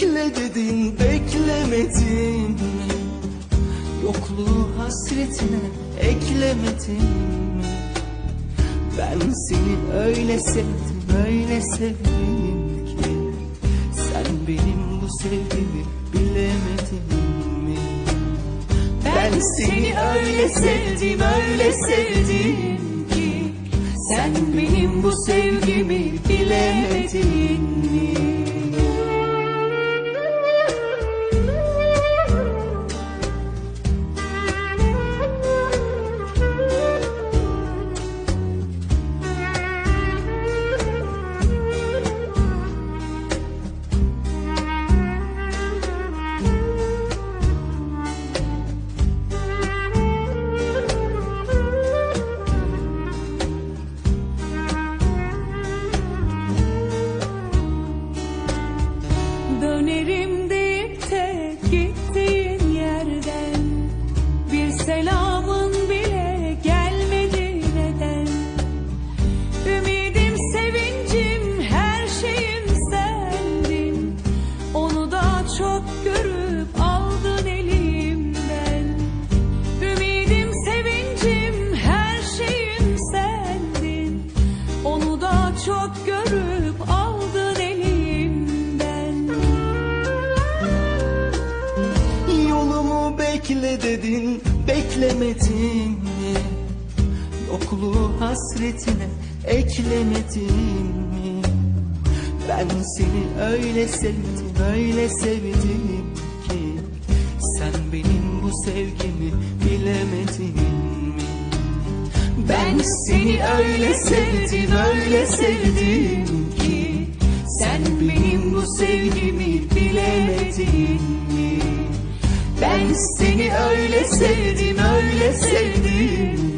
bekle dedin beklemedin mi? Yokluğu hasretine eklemedin mi? Ben seni öyle sevdim öyle sevdim ki Sen benim bu sevgimi bilemedin mi? Ben seni öyle sevdim öyle sevdim ki Sen benim bu sevgimi bilemedin mi? Selamın bile gelmedi neden? Ümidim, sevincim, her şeyim sendin. Onu da çok görüp aldın elimden. Ümidim, sevincim, her şeyim sendin. Onu da çok bekle dedin beklemedin mi? Yokluğu hasretine eklemedin mi? Ben seni öyle sevdim öyle sevdim ki Sen benim bu sevgimi bilemedin mi? Ben seni öyle sevdim öyle sevdim ki Sen benim bu sevgimi bilemedin mi? Ben seni öyle sevdim öyle sevdim